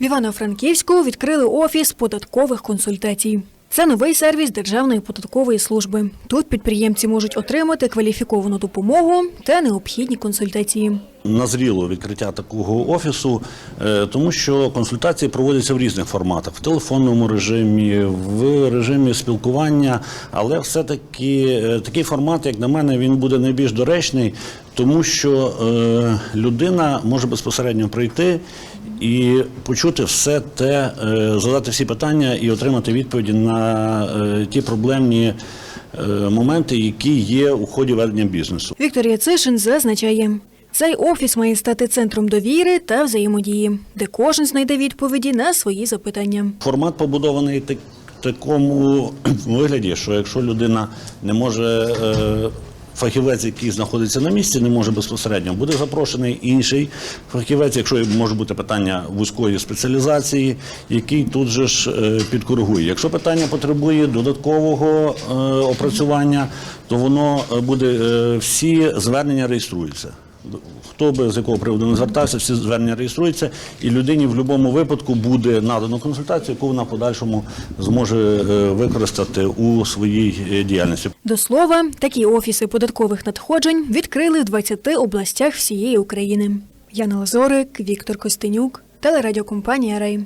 В Івано-Франківську відкрили офіс податкових консультацій. Це новий сервіс Державної податкової служби. Тут підприємці можуть отримати кваліфіковану допомогу та необхідні консультації. Назріло відкриття такого офісу, е, тому що консультації проводяться в різних форматах: в телефонному режимі, в режимі спілкування. Але все-таки е, такий формат, як на мене, він буде найбільш доречний, тому що е, людина може безпосередньо прийти і почути все те, задати всі питання і отримати відповіді на ті проблемні моменти, які є у ході ведення бізнесу. Віктор Яцишин зазначає, цей офіс має стати центром довіри та взаємодії, де кожен знайде відповіді на свої запитання. Формат побудований так, такому вигляді, що якщо людина не може. Е, Фахівець, який знаходиться на місці, не може безпосередньо. Буде запрошений інший фахівець, якщо може бути питання вузької спеціалізації, який тут же ж е, підкоригує. Якщо питання потребує додаткового е, опрацювання, то воно буде всі звернення реєструються. Хто би з якого приводу не звертався, всі звернення реєструються, і людині в будь-якому випадку буде надано консультацію, яку вона в подальшому зможе е, використати у своїй е, діяльності. До слова, такі офіси податкових надходжень відкрили в 20 областях всієї України. Яна Лазорик, Віктор Костенюк, телерадіокомпанія Рей.